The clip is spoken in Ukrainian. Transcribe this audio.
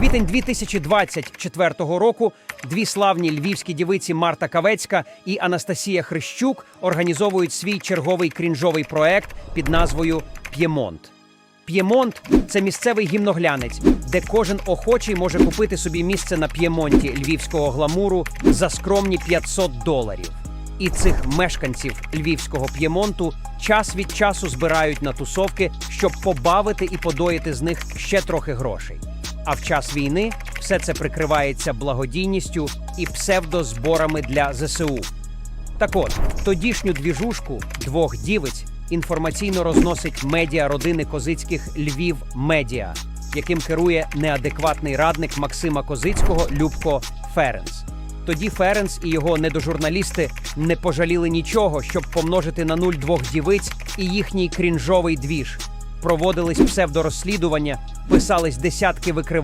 Квітень 2024 року дві славні львівські дівиці Марта Кавецька і Анастасія Хрищук організовують свій черговий крінжовий проект під назвою П'ємонт. П'ємонт це місцевий гімноглянець, де кожен охочий може купити собі місце на п'ємонті львівського гламуру за скромні 500 доларів. І цих мешканців львівського п'ємонту час від часу збирають на тусовки, щоб побавити і подоїти з них ще трохи грошей. А в час війни все це прикривається благодійністю і псевдозборами для ЗСУ. Так от, тодішню двіжушку двох дівиць інформаційно розносить медіа родини Козицьких Львів Медіа, яким керує неадекватний радник Максима Козицького Любко Ференс. Тоді Ференс і його недожурналісти не пожаліли нічого, щоб помножити на нуль двох дівиць і їхній крінжовий двіж. Проводились псевдорозслідування, писались десятки викривальних